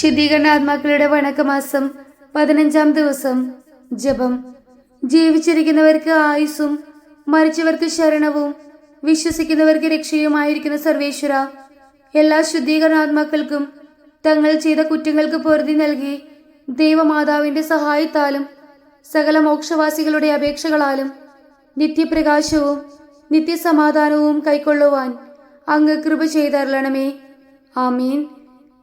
ശുദ്ധീകരണ ആത്മാക്കളുടെ വണക്കമാസം പതിനഞ്ചാം ദിവസം. ജപം. ജീവിച്ചിരിക്കുന്നവർക്ക് ആയുസ്സും മരിച്ചവർക്ക് ശരണവും വിശ്വസിക്കുന്നവർക്ക് രക്ഷയുമായിരിക്കുന്ന സർവേശ്വര എല്ലാ ശുദ്ധീകരണാത്മാക്കൾക്കും തങ്ങൾ ചെയ്ത കുറ്റങ്ങൾക്ക് പൊറുതി നൽകി ദൈവമാതാവിന്റെ സഹായത്താലും സകല മോക്ഷവാസികളുടെ അപേക്ഷകളാലും നിത്യപ്രകാശവും നിത്യസമാധാനവും കൈക്കൊള്ളുവാൻ അങ്ങ് കൃപ ചെയ്തരളണമേ. ആമീൻ.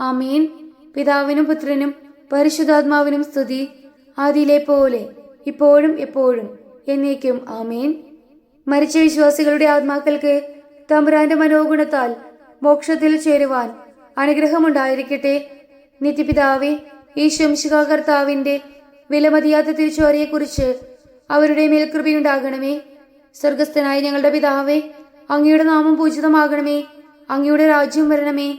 ആമീൻ. പിതാവിനും പുത്രനും പരിശുദ്ധാത്മാവിനും സ്തുതി. ആദിയിലെ പോലെ ഇപ്പോഴും എപ്പോഴും എന്നേക്കും ആമീൻ. മരിച്ച വിശ്വാസികളുടെ ആത്മാക്കൾക്ക് തമ്പുരാന്റെ മനോഗുണത്താൽ മോക്ഷത്തിൽ ചേരുവാൻ അനുഗ്രഹമുണ്ടായിരിക്കട്ടെ. നിത്യപിതാവെ ഈ ശംശികാകർത്താവിന്റെ വിലമതിയാത്ത തിരിച്ചുവരെയെക്കുറിച്ച് അവരുടെ മേൽ കൃപയുണ്ടാകണമേ. സ്വർഗസ്ഥനായ ഞങ്ങളുടെ പിതാവേ അങ്ങയുടെ നാമം പൂജിതമാകണമേ. അങ്ങയുടെ രാജ്യം വരണമേ.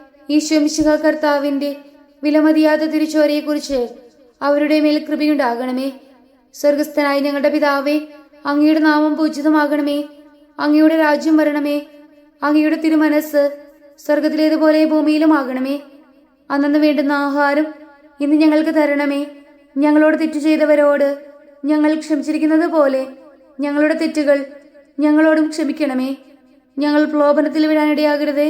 ഈശ്വമിശിഹ കർത്താവിന്റെ വിലമതിയാത്ത തിരിച്ചുവരെയെക്കുറിച്ച് അവരുടെ മേൽ കൃപയുണ്ടാകണമേ. സ്വർഗസ്ഥനായ ഞങ്ങളുടെ പിതാവേ അങ്ങയുടെ നാമം പൂജിതമാകണമേ. അങ്ങയുടെ രാജ്യം വരണമേ. അങ്ങയുടെ തിരുമനസ് സ്വർഗത്തിലേതുപോലെ ഭൂമിയിലും ആകണമേ അന്നു വേണ്ടുന്ന ആഹാരം ഇന്ന് ഞങ്ങൾക്ക് തരണമേ. ഞങ്ങളോട് തെറ്റു ചെയ്തവരോട് ഞങ്ങൾ ക്ഷമിച്ചിരിക്കുന്നത് പോലെ ഞങ്ങളുടെ തെറ്റുകൾ ഞങ്ങളോടും ക്ഷമിക്കണമേ. ഞങ്ങൾ പ്രലോഭനത്തിൽ വീഴാനിടയാകരുതേ.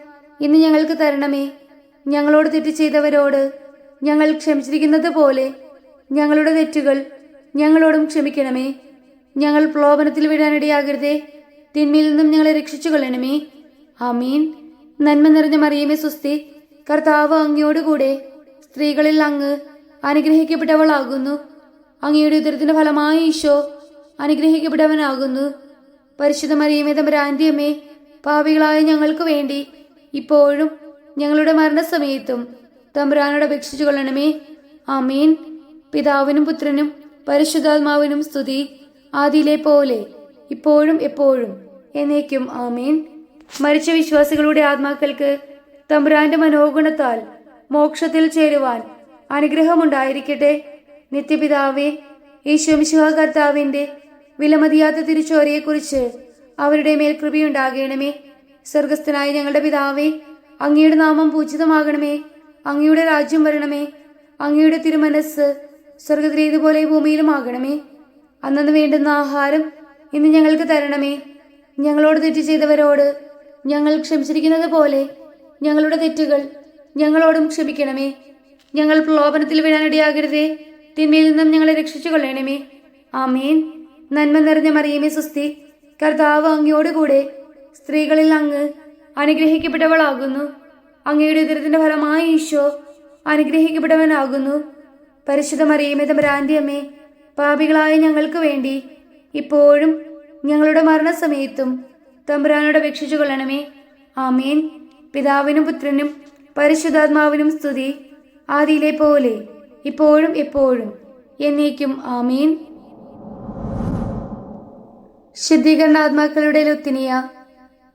ഇന്ന് ഞങ്ങൾക്ക് തരണമേ. ഞങ്ങളോട് തെറ്റ് ചെയ്തവരോട് ഞങ്ങൾ ക്ഷമിച്ചിരിക്കുന്നത് പോലെ ഞങ്ങളുടെ തെറ്റുകൾ ഞങ്ങളോടും ക്ഷമിക്കണമേ. ഞങ്ങൾ പ്രലോഭനത്തിൽ വിടാനിടയാകരുതേ. തിന്മയിൽ നിന്നും ഞങ്ങളെ രക്ഷിച്ചു കൊള്ളണമേ ആമീൻ. നന്മ നിറഞ്ഞ മറിയമേ സുസ്തി. കർത്താവ് അങ്ങയോടുകൂടെ സ്ത്രീകളിൽ അങ്ങ് അനുഗ്രഹിക്കപ്പെട്ടവളാകുന്നു. അങ്ങയുടെ ഉദരത്തിന്റെ ഫലമായ ഈശോ അനുഗ്രഹിക്കപ്പെട്ടവനാകുന്നു. പരിശുദ്ധ മറിയമേ തമ്പുരാന്റെ പാവികളായ ഞങ്ങൾക്ക് വേണ്ടി ഇപ്പോഴും ഞങ്ങളുടെ മരണസമയത്തും തമ്പുരാനോട് അപേക്ഷിച്ചു കൊള്ളണമേ. അമീൻ പിതാവിനും പുത്രനും പരിശുദ്ധാത്മാവിനും സ്തുതി ആദിയിലെ പോലെ ഇപ്പോഴും എപ്പോഴും എന്നേക്കും ആമീൻ. മരിച്ച വിശ്വാസികളുടെ ആത്മാക്കൾക്ക് തമ്പുരാന്റെ മനോഗുണത്താൽ മോക്ഷത്തിൽ ചേരുവാൻ അനുഗ്രഹമുണ്ടായിരിക്കട്ടെ. നിത്യപിതാവേ ഈശ്വമിശുഹ കർത്താവിന്റെ വിലമതിയാത്ത തിരിച്ചോരയെക്കുറിച്ച് അവരുടെ മേൽ കൃപയുണ്ടാകണമേ. സ്വർഗസ്ഥനായ ഞങ്ങളുടെ പിതാവേ അങ്ങയുടെ നാമം പൂജിതമാകണമേ അങ്ങയുടെ രാജ്യം വരണമേ അങ്ങയുടെ തിരുമനസ് സ്വർഗത്തിലേതുപോലെ ഭൂമിയിലുമാകണമേ അന്നു വേണ്ടുന്ന ആഹാരം ഇന്ന് ഞങ്ങൾക്ക് തരണമേ. ഞങ്ങളോട് തെറ്റ് ചെയ്തവരോട് ഞങ്ങൾ ക്ഷമിച്ചിരിക്കുന്നത് പോലെ ഞങ്ങളുടെ തെറ്റുകൾ ഞങ്ങളോടും ക്ഷമിക്കണമേ. ഞങ്ങൾ പ്രലോഭനത്തിൽ വീഴാനിടയാകരുതേ തിന്മയിൽ നിന്നും ഞങ്ങളെ രക്ഷിച്ചു കൊള്ളണമേ ആമേൻ. നന്മ നിറഞ്ഞ മറിയമേ സുസ്തി. കർത്താവ് അങ്ങയോടുകൂടെ സ്ത്രീകളിൽ അങ്ങ് അനുഗ്രഹിക്കപ്പെട്ടവളാകുന്നു. അങ്ങയുടെ ഉദരത്തിന്റെ ഫലമായി ഈശോ അനുഗ്രഹിക്കപ്പെട്ടവനാകുന്നു. പരിശുദ്ധ മറിയമേ തമ്പരാന്റെ അമ്മേ പാപികളായ ഞങ്ങൾക്ക് വേണ്ടി ഇപ്പോഴും ഞങ്ങളുടെ മരണസമയത്തും തമ്പുരാനോട് അപേക്ഷിച്ചു കൊള്ളണമേ. ആമേൻ. പിതാവിനും പുത്രനും പരിശുദ്ധാത്മാവിനും സ്തുതി. ആദിയിലെ പോലെ ഇപ്പോഴും എപ്പോഴും എന്നേക്കും ആമേൻ. ശുദ്ധീകരണാത്മാക്കളുടെ ലുത്തിനിയ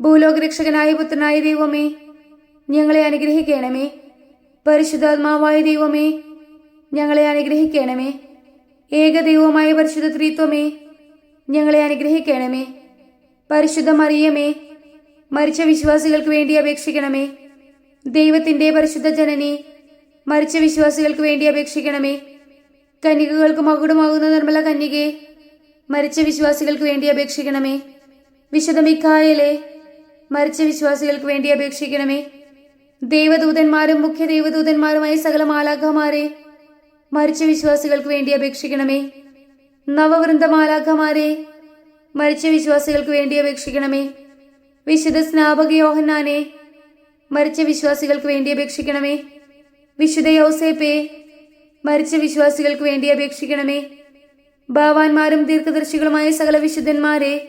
ഭൂലോകരക്ഷകനായ പുത്രനായ ദൈവമേ ഞങ്ങളെ അനുഗ്രഹിക്കണമേ. പരിശുദ്ധാത്മാവായ ദൈവമേ ഞങ്ങളെ അനുഗ്രഹിക്കണമേ. ഏകദൈവമായ പരിശുദ്ധ ത്രിത്വമേ ഞങ്ങളെ അനുഗ്രഹിക്കണമേ. പരിശുദ്ധ മറിയമേ മരിച്ച വിശ്വാസികൾക്ക് വേണ്ടി അപേക്ഷിക്കണമേ. ദൈവത്തിന്റെ പരിശുദ്ധ ജനനി മരിച്ച വിശ്വാസികൾക്ക് വേണ്ടി അപേക്ഷിക്കണമേ. കന്യകകൾക്ക് മകുടമാകുന്ന നിർമ്മല കന്യകെ മരിച്ച വിശ്വാസികൾക്ക് വേണ്ടി അപേക്ഷിക്കണമേ. വിശുദ്ധ മരിച്ച വിശ്വാസികൾക്ക് വേണ്ടി അപേക്ഷിക്കണമേ. ദേവദൂതന്മാരും മുഖ്യ ദേവദൂതന്മാരുമായ സകല മാലാഖമാരെ മരിച്ച വിശ്വാസികൾക്ക് വേണ്ടി അപേക്ഷിക്കണമേ. നവവൃന്ദ മാലാഖമാരെ മരിച്ച വിശ്വാസികൾക്ക് വേണ്ടി അപേക്ഷിക്കണമേ. വിശുദ്ധ സ്നാപക യോഹന്നാനെ മരിച്ച വിശ്വാസികൾക്ക് വേണ്ടി അപേക്ഷിക്കണമേ. വിശുദ്ധ യൗസേപ്പെ മരിച്ച വിശ്വാസികൾക്ക് വേണ്ടി അപേക്ഷിക്കണമേ. ഭാവാന്മാരും ദീർഘദർശികളുമായ സകല വിശുദ്ധന്മാരെ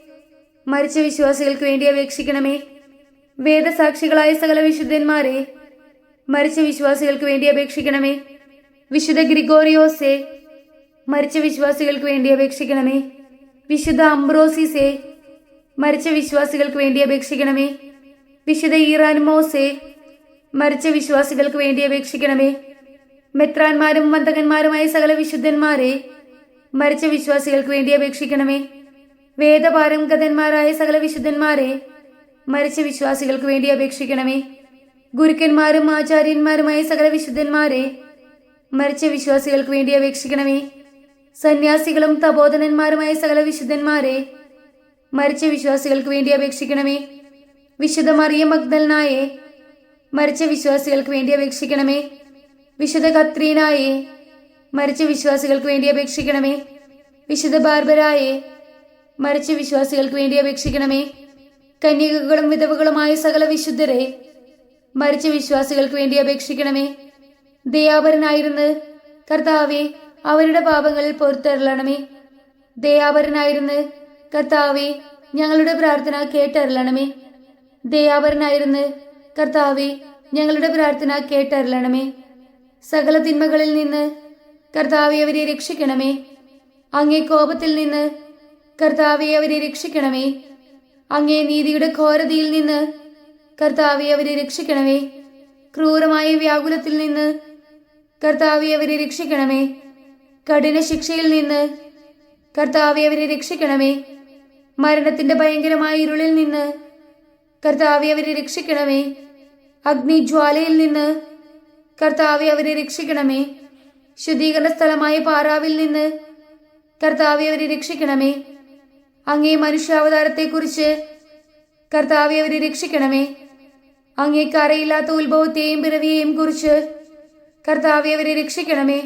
മരിച്ച വിശ്വാസികൾക്ക് വേണ്ടി അപേക്ഷിക്കണമേ. വേദസാക്ഷികളായ സകല വിശുദ്ധന്മാരെ മരിച്ച വിശ്വാസികൾക്ക് വേണ്ടി അപേക്ഷിക്കണമേ. വിശുദ്ധ ഗ്രിഗോറിയോസെ മരിച്ച വിശ്വാസികൾക്ക് വേണ്ടി അപേക്ഷിക്കണമേ. വിശുദ്ധ അംബ്രോസിസെ മരിച്ച വിശ്വാസികൾക്ക് വേണ്ടി അപേക്ഷിക്കണമേ. വിശുദ്ധ ഈറാൻമോസെ മരിച്ച വിശ്വാസികൾക്ക് വേണ്ടി അപേക്ഷിക്കണമേ. മെത്രാന്മാരും മന്ദകന്മാരുമായ സകല വിശുദ്ധന്മാരെ മരിച്ച വിശ്വാസികൾക്ക് വേണ്ടി അപേക്ഷിക്കണമേ. വേദപാരംഗതന്മാരായ സകല വിശുദ്ധന്മാരെ മരിച്ച വിശ്വാസികൾക്ക് വേണ്ടി അപേക്ഷിക്കണമേ. ഗുരുക്കന്മാരും ആചാര്യന്മാരുമായ സകല വിശുദ്ധന്മാരെ മരിച്ച വിശ്വാസികൾക്ക് വേണ്ടി അപേക്ഷിക്കണമേ. സന്യാസികളും തപോധനന്മാരുമായ സകല വിശുദ്ധന്മാരെ മരിച്ച വിശ്വാസികൾക്ക് വേണ്ടി അപേക്ഷിക്കണമേ. വിശുദ്ധ മറിയ മഗ്ദലനായെ മരിച്ച വിശ്വാസികൾക്ക് വേണ്ടി അപേക്ഷിക്കണമേ. വിശുദ്ധ കത്രീനായെ മരിച്ച വിശ്വാസികൾക്ക് വേണ്ടി അപേക്ഷിക്കണമേ. വിശുദ്ധ ബാർബരായെ മരിച്ച വിശ്വാസികൾക്ക് വേണ്ടി അപേക്ഷിക്കണമേ. കന്യകകളും വിധവകളുമായ സകല വിശുദ്ധരെ മരിച്ച വിശ്വാസികൾക്ക് വേണ്ടി അപേക്ഷിക്കണമേ. ദയാപരനായിരുന്ന് കർത്താവെ അവരുടെ പാപങ്ങളിൽ പൊറുത്തരളണമേ. ദയാപരനായിരുന്ന് കർത്താവെ ഞങ്ങളുടെ പ്രാർത്ഥന കേട്ടരളണമേ. ദയാപരനായിരുന്ന് കർത്താവെ ഞങ്ങളുടെ പ്രാർത്ഥന കേട്ടരളണമേ. സകല തിന്മകളിൽ നിന്ന് കർത്താവെ അവരെ രക്ഷിക്കണമേ. അങ്ങേ കോപത്തിൽ നിന്ന് കർത്താവെ അവരെ രക്ഷിക്കണമേ. അങ്ങേ നീതിയുടെ ഘോരതയിൽ നിന്ന് കർത്താവെ അവരെ രക്ഷിക്കണമേ. ക്രൂരമായ വ്യാകുലത്തിൽ നിന്ന് കർത്താവെ അവരെ രക്ഷിക്കണമേ. കഠിന ശിക്ഷയിൽ നിന്ന് കർത്താവെ അവരെ രക്ഷിക്കണമേ. മരണത്തിന്റെ ഭയങ്കരമായ ഇരുളിൽ നിന്ന് കർത്താവെ അവരെ രക്ഷിക്കണമേ. അഗ്നിജ്വാലയിൽ നിന്ന് കർത്താവെ അവരെ രക്ഷിക്കണമേ. ശുദ്ധീകരണ സ്ഥലമായ പാറാവിൽ നിന്ന് കർത്താവെ അവരെ രക്ഷിക്കണമേ. അങ്ങേ മനുഷ്യാവതാരത്തെക്കുറിച്ച് കർത്താവെ അവരെ രക്ഷിക്കണമേ. അങ്ങേക്ക് അറിയില്ലാത്ത ഉത്ഭവത്തെയും പിറവിയെയും കുറിച്ച് കർത്താവെ അവരെ രക്ഷിക്കണമേ.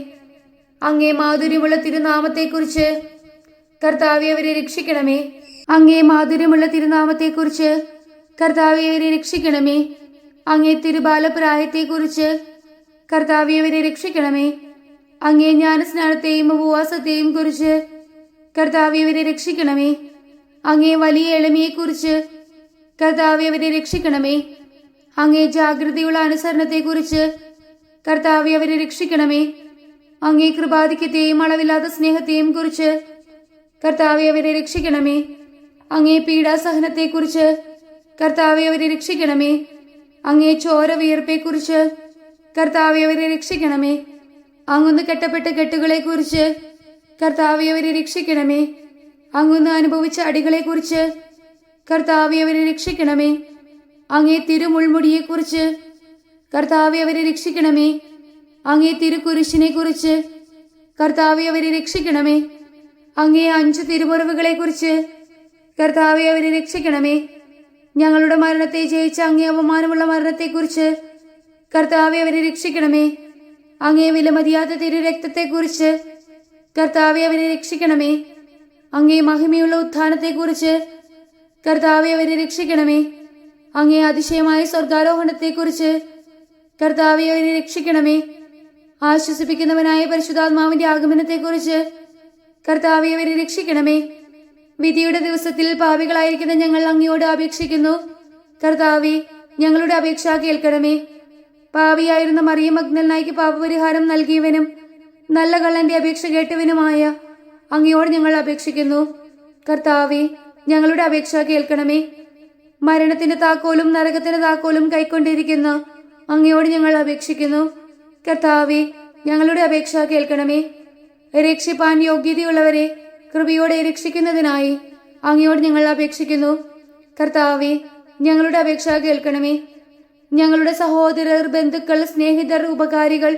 അങ്ങേ മാധുര്യമുള്ള തിരുനാമത്തെക്കുറിച്ച് കർത്താവെ അവരെ രക്ഷിക്കണമേ. അങ്ങേ മാധുര്യമുള്ള തിരുനാമത്തെക്കുറിച്ച് കർത്താവെ അവരെ രക്ഷിക്കണമേ. അങ്ങേ തിരുബാലപ്രായത്തെക്കുറിച്ച് കർത്താവെ അവരെ രക്ഷിക്കണമേ. അങ്ങേ ജ്ഞാനസ്നാനത്തെയും ഉപവാസത്തെയും കുറിച്ച് കർത്താവെ അവരെ രക്ഷിക്കണമേ. അങ്ങേ വലിയ എളിമയെക്കുറിച്ച് കർത്താവ് അവരെ രക്ഷിക്കണമേ. അങ്ങേ ജാഗ്രതയുള്ള അനുസരണത്തെക്കുറിച്ച് കർത്താവ് അവരെ രക്ഷിക്കണമേ. അങ്ങേ കൃപാധിക്യത്തെയും അളവില്ലാത്ത സ്നേഹത്തെയും കുറിച്ച് കർത്താവ് അവരെ രക്ഷിക്കണമേ. അങ്ങേ പീഡാസഹനത്തെക്കുറിച്ച് കർത്താവ് അവരെ രക്ഷിക്കണമേ. അങ്ങേ ചോര വിയർപ്പെക്കുറിച്ച് കർത്താവ് അവരെ രക്ഷിക്കണമേ. അങ്ങൊന്ന് കെട്ടപ്പെട്ട കെട്ടുകളെക്കുറിച്ച് കർത്താവെ അവരെ രക്ഷിക്കണമേ. അങ്ങൊന്ന് അനുഭവിച്ച അടികളെ കുറിച്ച് കർത്താവിയവരെ രക്ഷിക്കണമേ. അങ്ങേ തിരുമുൾമുടിയെ കുറിച്ച് കർത്താവിയവരെ രക്ഷിക്കണമേ. അങ്ങേ തിരുക്കുരിശിനെ കുറിച്ച് കർത്താവിയവരെ രക്ഷിക്കണമേ. അങ്ങേ അഞ്ചു തിരുമുറിവുകളെക്കുറിച്ച് കർത്താവെ അവരെ രക്ഷിക്കണമേ. ഞങ്ങളുടെ മരണത്തെ ജയിച്ച അങ്ങേ അപമാനമുള്ള മരണത്തെക്കുറിച്ച് കർത്താവെ അവരെ രക്ഷിക്കണമേ. അങ്ങേ വിലമതിയാത്ത തിരു രക്തത്തെക്കുറിച്ച് കർത്താവെ അവരെ രക്ഷിക്കണമേ. അങ്ങേ മഹിമയുള്ള ഉത്ഥാനത്തെക്കുറിച്ച് കർത്താവെ അവരെ രക്ഷിക്കണമേ. അങ്ങേ അതിശയമായ സ്വർഗാരോഹണത്തെക്കുറിച്ച് കർത്താവെ അവരെ രക്ഷിക്കണമേ. ആശ്വസിപ്പിക്കുന്നവനായ പരിശുദ്ധാത്മാവിന്റെ ആഗമനത്തെക്കുറിച്ച് കർത്താവെ അവരെ രക്ഷിക്കണമേ. വിധിയുടെ ദിവസത്തിൽ പാപികളായിരിക്കുന്ന ഞങ്ങൾ അങ്ങയോട് അപേക്ഷിക്കുന്നു. കർത്താവെ ഞങ്ങളുടെ അപേക്ഷ കേൾക്കണമേ. പാപിയായിരുന്ന മറിയം അഗ്നനായിക്ക് പാപപരിഹാരം നൽകിയവനും നല്ല കള്ളന്റെ അപേക്ഷ കേട്ടവനുമായ അങ്ങയോട് ഞങ്ങൾ അപേക്ഷിക്കുന്നു. കർത്താവെ ഞങ്ങളുടെ അപേക്ഷ കേൾക്കണമേ. മരണത്തിന്റെ താക്കോലും നരകത്തിന്റെ താക്കോലും കൈക്കൊണ്ടിരിക്കുന്ന അങ്ങയോട് ഞങ്ങൾ അപേക്ഷിക്കുന്നു. കർത്താവെ ഞങ്ങളുടെ അപേക്ഷ കേൾക്കണമേ. രക്ഷിപ്പാൻ യോഗ്യതയുള്ളവരെ കൃപയോടെ രക്ഷിക്കുന്നതിനായി അങ്ങയോട് ഞങ്ങൾ അപേക്ഷിക്കുന്നു. കർത്താവെ ഞങ്ങളുടെ അപേക്ഷ കേൾക്കണമേ. ഞങ്ങളുടെ സഹോദരർ ബന്ധുക്കൾ സ്നേഹിതർ ഉപകാരികൾ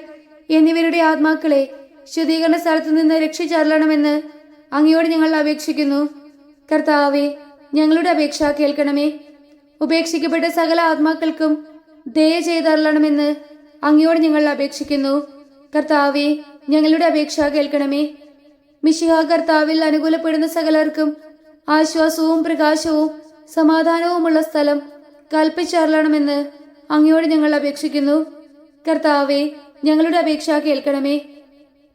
എന്നിവരുടെ ആത്മാക്കളെ ശുദ്ധീകരണ സ്ഥലത്തു നിന്ന് രക്ഷിച്ചരളണമെന്ന് അങ്ങയോട് ഞങ്ങൾ അപേക്ഷിക്കുന്നു. കർത്താവെ ഞങ്ങളുടെ അപേക്ഷ കേൾക്കണമേ. ഉപേക്ഷിക്കപ്പെട്ട സകല ആത്മാക്കൾക്കും ദയ ചെയ്തരളണമെന്ന് അങ്ങയോട് ഞങ്ങൾ അപേക്ഷിക്കുന്നു. കർത്താവെ ഞങ്ങളുടെ അപേക്ഷ കേൾക്കണമേ. മിശിഹ കർത്താവിൽ അനുകൂലപ്പെടുന്ന സകലർക്കും ആശ്വാസവും പ്രകാശവും സമാധാനവുമുള്ള സ്ഥലം കൽപ്പിച്ചരളണമെന്ന് അങ്ങയോട് ഞങ്ങൾ അപേക്ഷിക്കുന്നു. കർത്താവെ ഞങ്ങളുടെ അപേക്ഷ കേൾക്കണമേ.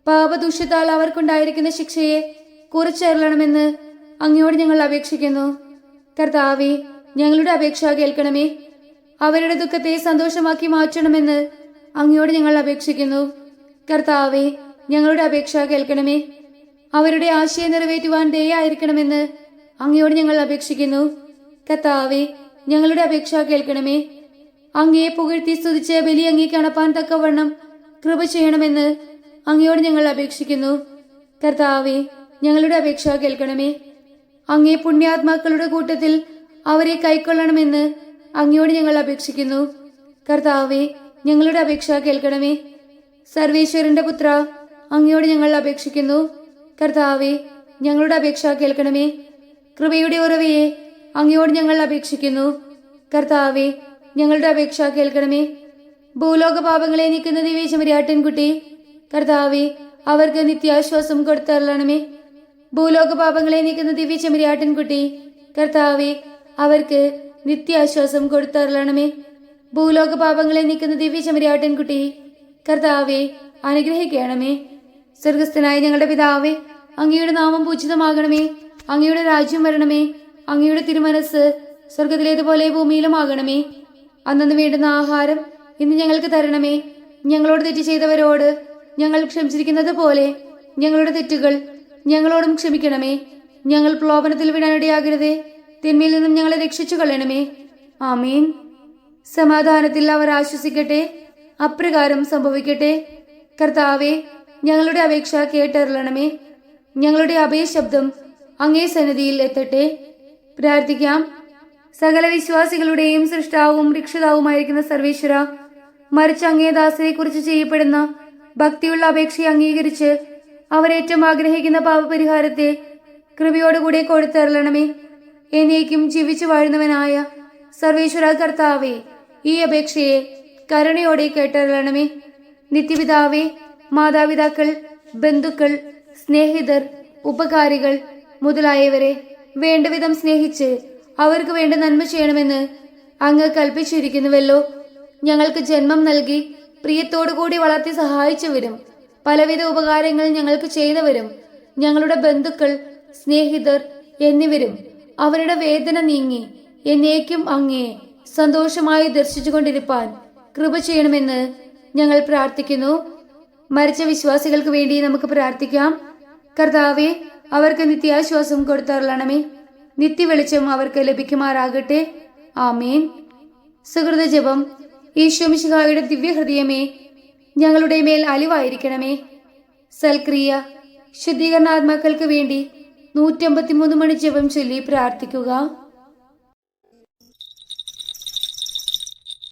പാപദൂഷ്യത്താൽ അവർക്കുണ്ടായിരിക്കുന്ന ശിക്ഷയെ കുറിച്ചരളണമെന്ന് അങ്ങയോട് ഞങ്ങൾ അപേക്ഷിക്കുന്നു. കർത്താവെ ഞങ്ങളുടെ അപേക്ഷ കേൾക്കണമേ. അവരുടെ ദുഃഖത്തെ സന്തോഷമാക്കി മാറ്റണമെന്ന് അങ്ങയോട് ഞങ്ങൾ അപേക്ഷിക്കുന്നു. കർത്താവെ ഞങ്ങളുടെ അപേക്ഷ കേൾക്കണമേ. അവരുടെ ആശയം നിറവേറ്റുവാൻ ദയായിരിക്കണമെന്ന് അങ്ങയോട് ഞങ്ങൾ അപേക്ഷിക്കുന്നു. കർത്താവെ ഞങ്ങളുടെ അപേക്ഷ കേൾക്കണമേ. അങ്ങയെ പുകഴ്ത്തി സ്തുതിച്ച് ബലി അങ്ങേക്ക് അണപ്പാൻ തക്കവണ്ണം കൃപ ചെയ്യണമെന്ന് അങ്ങയോട് ഞങ്ങൾ അപേക്ഷിക്കുന്നു. കർത്താവെ ഞങ്ങളുടെ അപേക്ഷ കേൾക്കണമേ. അങ്ങേ പുണ്യാത്മാക്കളുടെ കൂട്ടത്തിൽ അവരെ കൈക്കൊള്ളണമെന്ന് അങ്ങയോട് ഞങ്ങൾ അപേക്ഷിക്കുന്നു. കർത്താവെ ഞങ്ങളുടെ അപേക്ഷ കേൾക്കണമേ. സർവേശ്വരന്റെ പുത്ര അങ്ങയോട് ഞങ്ങൾ അപേക്ഷിക്കുന്നു. കർത്താവെ ഞങ്ങളുടെ അപേക്ഷ കേൾക്കണമേ. കൃപയുടെ ഉറവയെ അങ്ങയോട് ഞങ്ങൾ അപേക്ഷിക്കുന്നു. കർത്താവെ ഞങ്ങളുടെ അപേക്ഷ കേൾക്കണമേ. ഭൂലോക പാപങ്ങളെ നീക്കുന്ന ദിവ്യചമരിയാട്ടൻകുട്ടി കർത്താവെ അവർക്ക് നിത്യാശ്വാസം കൊടുത്തരളണമേ. ഭൂലോക പാപങ്ങളെ നീക്കുന്ന ദിവ്യചമരിയാട്ടൻകുട്ടി കർത്താവെ അവർക്ക് നിത്യാശ്വാസം കൊടുത്തരളണമേ. ഭൂലോക പാപങ്ങളെ നീക്കുന്ന ദിവ്യചമരിയാട്ടൻകുട്ടി കർത്താവെ അനുഗ്രഹിക്കണമേ. സ്വർഗസ്ഥനായ ഞങ്ങളുടെ പിതാവേ അങ്ങയുടെ നാമം പൂജിതമാകണമേ. അങ്ങയുടെ രാജ്യം വരണമേ. അങ്ങയുടെ തിരുമനസ് സ്വർഗത്തിലേതുപോലെ ഭൂമിയിലുമാകണമേ. അന്നു വേണ്ടുന്ന ആഹാരം ഇന്ന് ഞങ്ങൾക്ക് തരണമേ. ഞങ്ങളോട് തെറ്റ് ചെയ്തവരോട് ഞങ്ങൾ ക്ഷമിച്ചിരിക്കുന്നത് പോലെ ഞങ്ങളുടെ തെറ്റുകൾ ഞങ്ങളോടും ക്ഷമിക്കണമേ. ഞങ്ങൾ പ്രലോഭനത്തിൽ വിടാനിടയാകരുതേ തിന്മയിൽ നിന്നും ഞങ്ങളെ രക്ഷിച്ചു കൊള്ളണമേ ആമീൻ. സമാധാനത്തിൽ അവർ ആശ്വസിക്കട്ടെ. അപ്രകാരം സംഭവിക്കട്ടെ. കർത്താവെ ഞങ്ങളുടെ അപേക്ഷ കേട്ടറിയണമേ. ഞങ്ങളുടെ അഭയശബ്ദം അങ്ങേ സന്നിധിയിൽ എത്തട്ടെ. പ്രാർത്ഥിക്കാം. സകല വിശ്വാസികളുടെയും സൃഷ്ടാവും രക്ഷിതാവുമായിരിക്കുന്ന സർവേശ്വര മറിച്ച് അങ്ങേ കുറിച്ച് ചെയ്യപ്പെടുന്ന ഭക്തിയുള്ള അപേക്ഷയെ അംഗീകരിച്ച് അവരേറ്റവും ആഗ്രഹിക്കുന്ന പാപപരിഹാരത്തെ കൃപയോടുകൂടെ കൊടുത്തരളണമേ. എന്നേക്കും ജീവിച്ചു വാഴുന്നവനായ സർവേശ്വര കർത്താവേ ഈ അപേക്ഷയെ കരുണയോടെ കേട്ടരളണമേ. നിത്യപിതാവേ മാതാപിതാക്കൾ ബന്ധുക്കൾ സ്നേഹിതർ ഉപകാരികൾ മുതലായവരെ വേണ്ടവിധം സ്നേഹിച്ച് അവർക്ക് വേണ്ട നന്മ ചെയ്യണമെന്ന് അങ്ങ് കൽപ്പിച്ചിരിക്കുന്നുവല്ലോ. ഞങ്ങൾക്ക് ജന്മം നൽകി പ്രിയത്തോടുകൂടി വളർത്തി സഹായിച്ചവരും. പലവിധ ഉപകാരങ്ങൾ ഞങ്ങൾക്ക് ചെയ്തവരും. ഞങ്ങളുടെ ബന്ധുക്കൾ സ്നേഹിതർ എന്നിവരും അവരുടെ വേദന നീങ്ങി എന്നേക്കും അങ്ങേ സന്തോഷമായി ദർശിച്ചുകൊണ്ടിരിപ്പാൻ കൃപ ചെയ്യണമെന്ന് ഞങ്ങൾ പ്രാർത്ഥിക്കുന്നു. മരിച്ച വിശ്വാസികൾക്ക് വേണ്ടി നമുക്ക് പ്രാർത്ഥിക്കാം. കർത്താവെ അവർക്ക് നിത്യാശ്വാസം കൊടുത്തരളണമേ. നിത്യവെളിച്ചം അവർക്ക് ലഭിക്കുമാറാകട്ടെ. ആമേൻ. സുഹൃത ജപം ഈശോമിശിഹായുടെ ദിവ്യഹൃദയമേ ഞങ്ങളുടെ മേൽ അലിവായിരിക്കണമേ. സൽക്രിയ ശുദ്ധീകരണാത്മാക്കൾക്ക് വേണ്ടി നൂറ്റമ്പത്തിമൂന്ന് മണി ജപം ചൊല്ലി പ്രാർത്ഥിക്കുക.